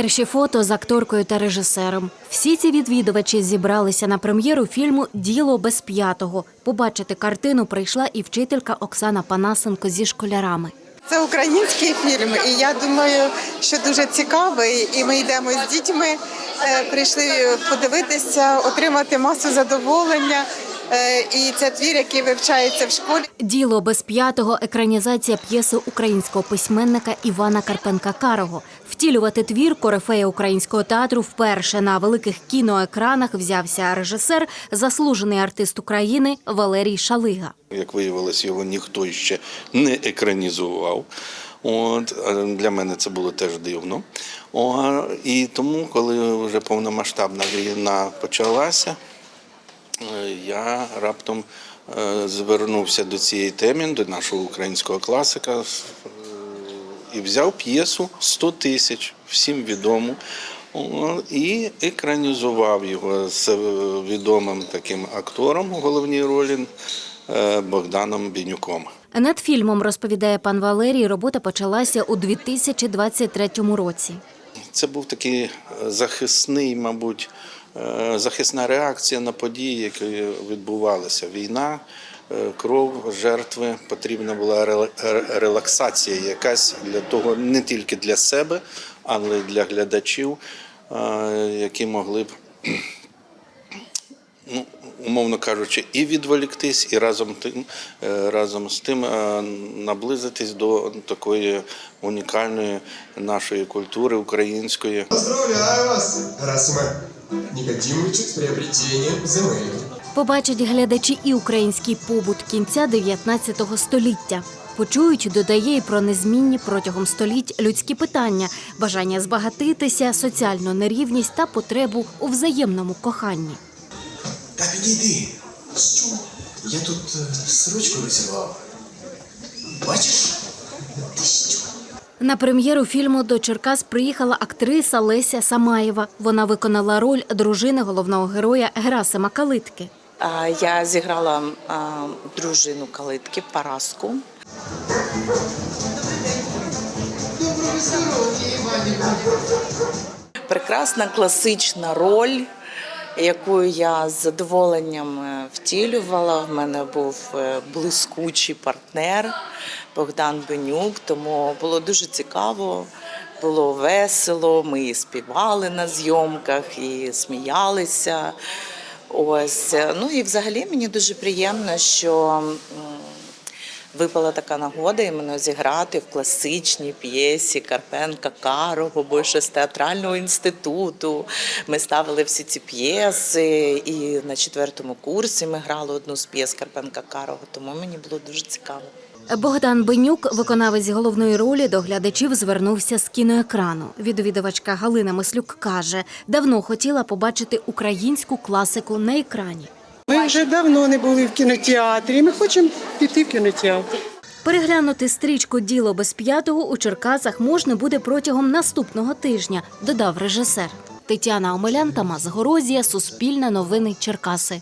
Перші фото з акторкою та режисером. Всі ці відвідувачі зібралися на прем'єру фільму Діло без п'ятого. Побачити картину прийшла і вчителька Оксана Панасенко зі школярами. Це український фільм, і я думаю, що дуже цікавий. І ми йдемо з дітьми, е, прийшли подивитися, отримати масу задоволення. Е, І це твір, який вивчається в школі. Діло без п'ятого екранізація п'єси українського письменника Івана Карпенка Карого. Втілювати твір корифея українського театру вперше на великих кіноекранах взявся режисер, заслужений артист України Валерій Шалига. Як виявилось, його ніхто ще не екранізував. От для мене це було теж дивно. О, і тому, коли вже повномасштабна війна почалася, е, я раптом е, звернувся до цієї теми, до нашого українського класика, е, і взяв п'єсу 100 тисяч, всім відому. І екранізував його з е, відомим таким актором у головній ролі Богданом Бінюком. Над фільмом розповідає пан Валерій. Робота почалася у 2023 році. Це був такий захисний, мабуть, захисна реакція на події, які відбувалися. Війна, е, кров, жертви. Потрібна була рела- релаксація якась для того, не тільки для себе, але й для глядачів, е, які могли б. Ну, умовно кажучи, і відволіктись, і разом тим, е, разом з тим е, наблизитись до такої унікальної нашої культури української. Поздравляю вас, Расима Никодимович, с приобретением земель. Побачать глядачі і український побут кінця 19 століття. Почують, додає і про незмінні протягом століть людські питання, бажання збагатитися, соціальну нерівність та потребу у взаємному коханні. Та підійди. Що? Я тут е, сорочку розірвав. Бачиш? На прем'єру фільму до Черкас приїхала актриса Леся Самаєва. Вона виконала роль дружини головного героя Герасима Калитки. Я зіграла дружину калитки Параску. Прекрасна класична роль, яку я з задоволенням е, втілювала. В мене був е, блискучий партнер Богдан Бенюк, тому було дуже цікаво. Було весело, ми співали на зйомках, і сміялися. Ось ну і взагалі мені дуже приємно, що випала така нагода іменно зіграти в класичній п'єсі Карпенка Карого, бо ще з театрального інституту. Ми ставили всі ці п'єси, і на четвертому курсі ми грали одну з п'єс Карпенка Карого, тому мені було дуже цікаво. Богдан Бенюк, виконавець головної ролі, до глядачів звернувся з кіноекрану. Відвідувачка Галина Мислюк каже, давно хотіла побачити українську класику на екрані. Вже давно не були в кінотеатрі. Ми хочемо піти в кінотеатр. Переглянути стрічку Діло без п'ятого у Черкасах можна буде протягом наступного тижня, додав режисер. Тетяна Омелян, Тамас Горозія, Суспільне новини Черкаси.